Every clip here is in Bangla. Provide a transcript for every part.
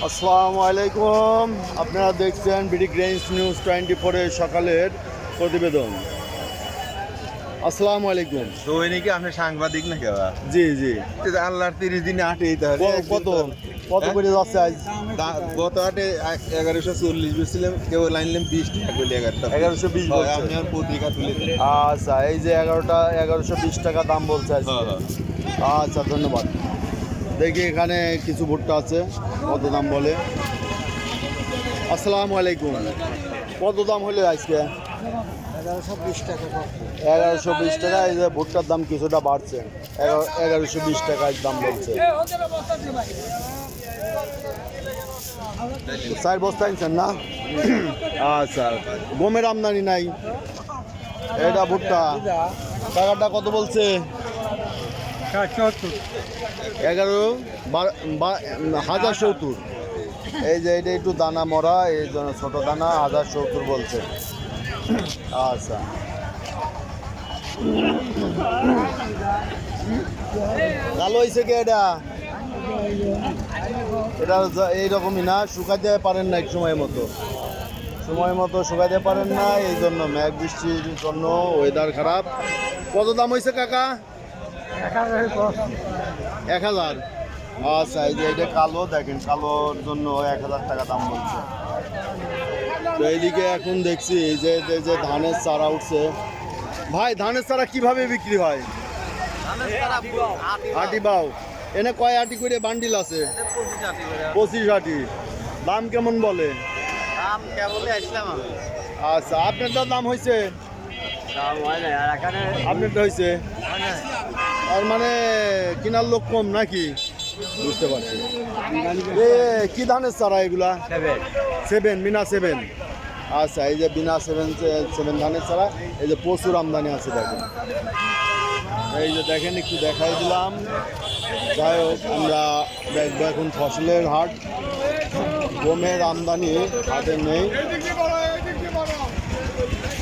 আসসালামু আলাইকুম। আপনারা দেখছেন বিডি গ্রেন্স নিউজ টোয়েন্টি ফোরের সকালের প্রতিবেদন। আসসালামু আলাইকুম। দৈনিকে আপনি সাংবাদিক না কেবা জি জি। আল্লাহর তিরিশ দিনে আটে ক- কত কত করে যাচ্ছে আজ? গত আটে এগারোশো চল্লিশ বেছিলাম কেউ লাইনলাম বিশ টাকা করে এগারোটা। 1120 বলছে। আমি আর পত্রিকা তুলে আচ্ছা এই যে এগারোটা এগারোশো বিশ টাকা দাম বলছে আজকে। আচ্ছা ধন্যবাদ। দেখি এখানে কিছু ভুট্টা আছে কত দাম বলে। আসসালামু আলাইকুম। কত দাম হলে আজকে? এগারোশো বিশ টাকা। এই যে ভুট্টার দাম কিছুটা বাড়ছে। এগারো এগারোশো বিশ টাকা দাম বলছে। চার বস্তা আনছেন না? আচ্ছা। গমের আমদানি নাই। এটা ভুট্টা। টাকাটা কত বলছে? এগারো হাজার সত্তর। এই যে এটা একটু দানা মরা, এই জন্য ছোট দানা, হাজার সত্তর বলছে। আচ্ছা। কালো হয়েছে কি এটা? এটা এইরকমই না শুকাতে পারেন না এক সময় মতো। সময় মতো শুকাতে পারেন না, এই জন্য মেঘ বৃষ্টির জন্য ওয়েদার খারাপ। কত দাম হয়েছে কাকা? এক হাজার। আচ্ছা এই যে এটা কালো দেখেন কালোর জন্য এক হাজার টাকা দাম বলছে। তো এইদিকে এখন দেখছি এই যে যে ধানের চারা উঠছে। ভাই ধানের চারা কীভাবে বিক্রি হয়? আটি বাউ। এনে কয় আটি করে বান্ডিল আছে? পঁচিশ আটি। দাম কেমন বলে? আচ্ছা আপনারটা দাম হয়েছে? আপনারটা হয়েছে? আর মানে কেনার লোক কম নাকি? বুঝতে পারছি। এ কি ধানের চারা এগুলা? সেভেন বিনা সেভেন আচ্ছা এই যে বিনা সেভেন সেভেন ধানের চারা এই যে প্রচুর আমদানি আছে দেখেন। এই যে দেখেন একটু দেখাই দিলাম। যাই হোক আমরা দেখব এখন ফসলের হাট। গমের আমদানি হাটে নেই।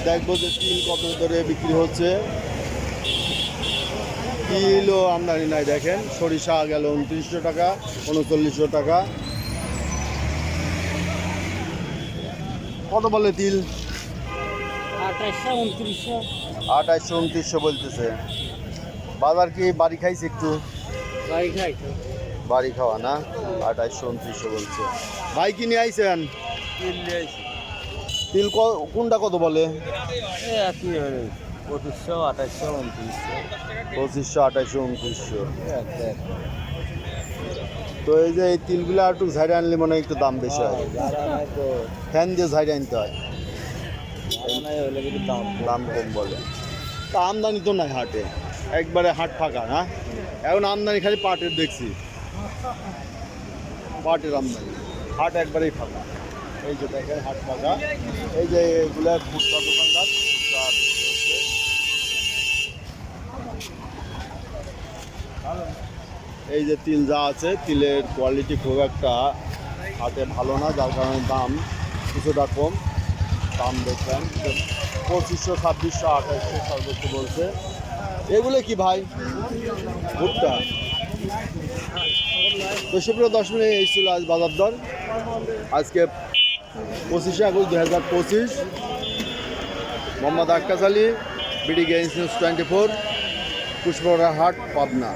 দেখব যে তিল কত দরে বিক্রি হচ্ছে। তিলও আমদানি নাই দেখেন। সরিষা গেল উনত্রিশশো টাকা উনচল্লিশশো টাকা। কত বলে তিল? আঠাইশশো উনত্রিশশো। বলতেছে। বাজার কি বাড়ি খাইছে একটু? বাড়ি খাওয়া না? আঠাইশশো উনত্রিশশো বলছে। ভাই কি নিয়ে আইছেন? তিল কোনটা কত বলে? পঁচিশশো আঠাশশো উনত্রিশশো। পঁচিশশো আঠাইশশো উনত্রিশশো। তো এই যে এই তিলগুলো একটু ঝাড়ে আনলে মনে হয় একটু দাম বেশি হয়। তো। ফ্যান দিয়ে ঝাড়ে আনতে হয়। দাম দাম কম বলে। তা আমদানি তো নাই হাটে। একবারে হাট ফাঁকা না? এখন আমদানি খালি পাটের দেখছি। পাটের আমদানি। হাট একবারেই ফাঁকা। এই যে দেখেন হাট ফাঁকা। এই যে এগুলা ফুটপাত দোকানদার ফুটপাত হচ্ছে। এই যে তিল যা আছে, তিলের কোয়ালিটি খুব একটা হাতে ভালো না, যার কারণে দাম কিছুটা কম। দাম দেখবেন পঁচিশশো, ছাব্বিশশো, আঠাশশো সর্বোচ্চ বলছে। এগুলো কি ভাই? ভুট্টা। তো সুপ্রিয় দশ মিনিট এই ছিল আজ বাজার দর। আজকে পঁচিশে আগস্ট দু হাজার পঁচিশ। মোহাম্মদ আক্কাস আলী, বিডি গেন্স নিউজ টোয়েন্টি ফোর পুষ্পরা হাট পাবনা।